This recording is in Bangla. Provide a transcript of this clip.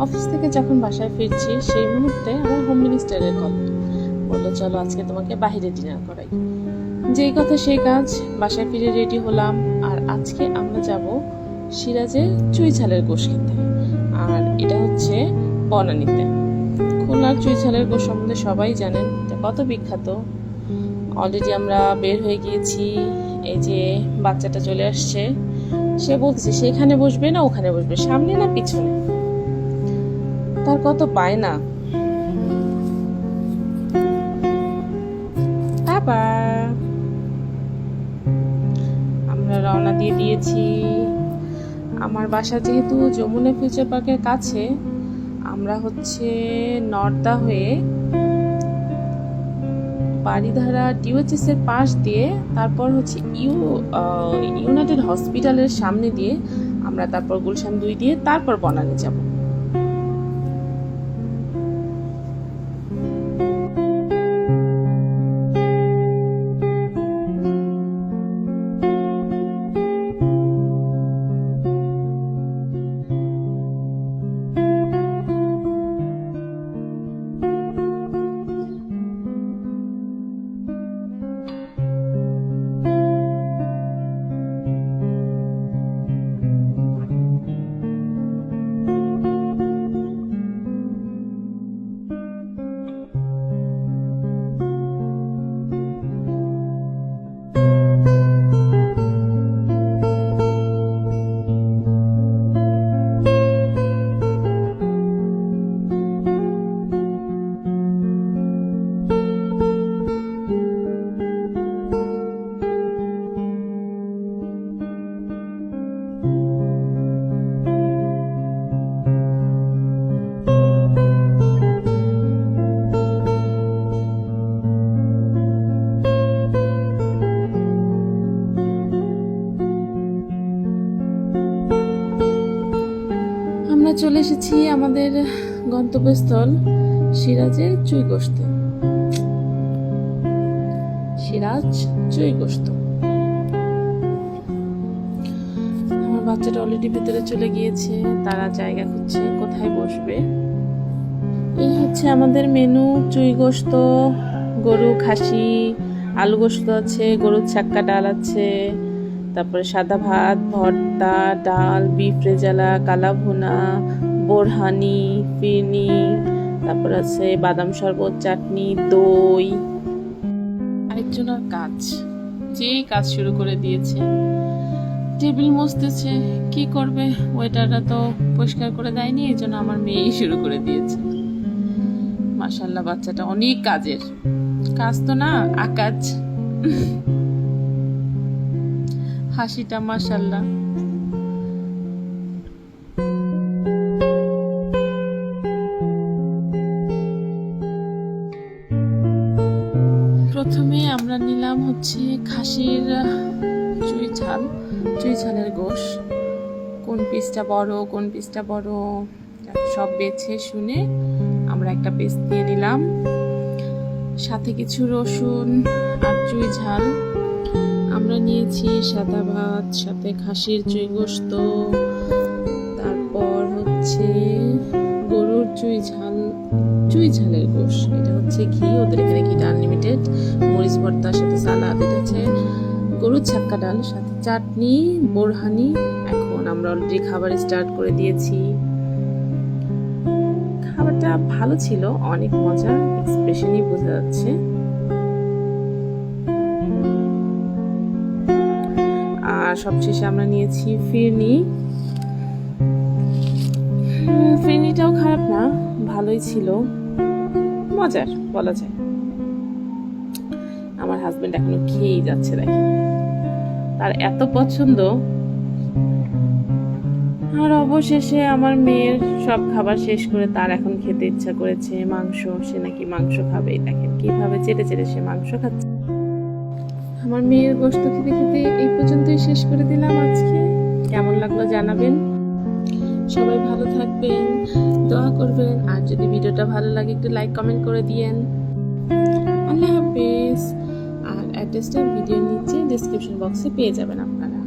অফিস থেকে যখন বাসায় ফিরছি, সেই মুহূর্তে আমার হোম মিনিস্টারের কল বলল, চলো, আজকে তোমাকে বাইরে ডিনার করাই। যেই কথা সেই কাজ, বাসায় ফিরে রেডি হলাম। আর আজকে আমরা যাব সিরাজের চুই ঝালের গোশ খেতে। আর এটা হচ্ছে বনানীতে। খুলনার চুই ঝালের গোশ সম্বন্ধে সবাই জানেন, এটা কত বিখ্যাত। অলরেডি আমরা বের হয়ে গিয়েছি, এই যে বাচ্চাটা চলে আসছে। সে বলছে সেখানে বসবে না ওখানে বসবে, সামনে না পিছনে? তার কত পায় না। আমরা রওনা দিয়ে দিয়েছি। আমার বাসা যেহেতু যমুনা ফিউচার পার্কের কাছে, আমরা হচ্ছে নর্দা হয়ে বাড়িধারা এর পাশ দিয়ে, তারপর হচ্ছে ইউ ইউনাইটেড হসপিটালের সামনে দিয়ে আমরা তারপর গুলশান দুই দিয়ে, তারপর বনানী যাব। চলে এসেছি আমাদের গন্তব্যস্থল সিরাজের চুই গোস্ত সিরাজ চুই গোস্ত আমার বাচ্চাটা অলরেডি ভেতরে চলে গিয়েছে, তারা জায়গা খুঁজছে, কোথায় বসবে। এই হচ্ছে আমাদের মেনু চুই গোস্ত গরু, খাসি, আলু গোস্ত আছে, গরুর ছাক্কা ডাল আছে। তারপরে সাদা ভাত, ভর্তা, ডাল বিফ রেজালা কালা ভুনা বোরহানি ফিরনি তারপর আছে বাদাম শরবত, চাটনি, দই। আরেকজনের কাজ। যেই কাজ শুরু করে দিয়েছে। টেবিল মুছতেছে। কি করবে? ওয়েটাররা তো পরিষ্কার করে দেয়নি এই জন্য আমার মেয়েই শুরু করে দিয়েছে। মাশাল্লাহ বাচ্চাটা অনেক কাজের। কাজ তো না, আকাজ। হাসিটা মাশাল্লাহ প্রথমে আমরা নিলাম হচ্ছে খাসির চুই ঝাল, চুই ঝালের গোশ। কোন পিসটা বড়, কোন পিসটা বড়, সব বেছে শুনে আমরা একটা পিস দিয়ে নিলাম। সাথে কিছু রসুন আর চুই ঝাল। আমরা নিয়েছি সাদা ভাত, সাথে খাসির চুই গোস্ত তারপর হচ্ছে গরুর চুই ঝাল, চুই ঝালের গোশ। এটা হচ্ছে ঘি, ওদের এখানে ঘিটা আনলিমিটেড মরিচ ভর্তার সাথে সালাদ, এটা হচ্ছে গরুর ছাক্কা ডাল, সাথে চাটনি, বোরহানি। এখন আমরা অলরেডি খাবার স্টার্ট করে দিয়েছি। খাবারটা ভালো ছিল, অনেক মজা এক্সপ্রেশনই বোঝা যাচ্ছে। আর সবশেষে আমরা নিয়েছি ফিরনি। ফিরনিটাও খারাপ না, ভালোই ছিল। মজার, বলা যায়। আমার হাজবেন্ড এখনও খেয়েই যাচ্ছে, দেখেন। তার এত পছন্দ। আর অবশেষে আমার মেয়ের সব খাবার শেষ করে তার এখন খেতে ইচ্ছা করেছে মাংস। সে নাকি মাংস খাবে দেখেন কীভাবে চেটে চেটে সে মাংস খাচ্ছে। আমার মেয়ের গোস্ত খেতে খেতে এই পর্যন্তই শেষ করে দিলাম আজকে। কেমন লাগল জানাবেন? সবাই ভালো থাকবেন, দোয়া করবেন, আর যদি ভিডিওটা ভালো লাগে, একটু লাইক কমেন্ট করে দিয়েন। আল্লাহ হাফেজ। আর অ্যাড্রেসটা ভিডিওর নিচে ডিসক্রিপশন বক্সে পেয়ে যাবেন আপনারা।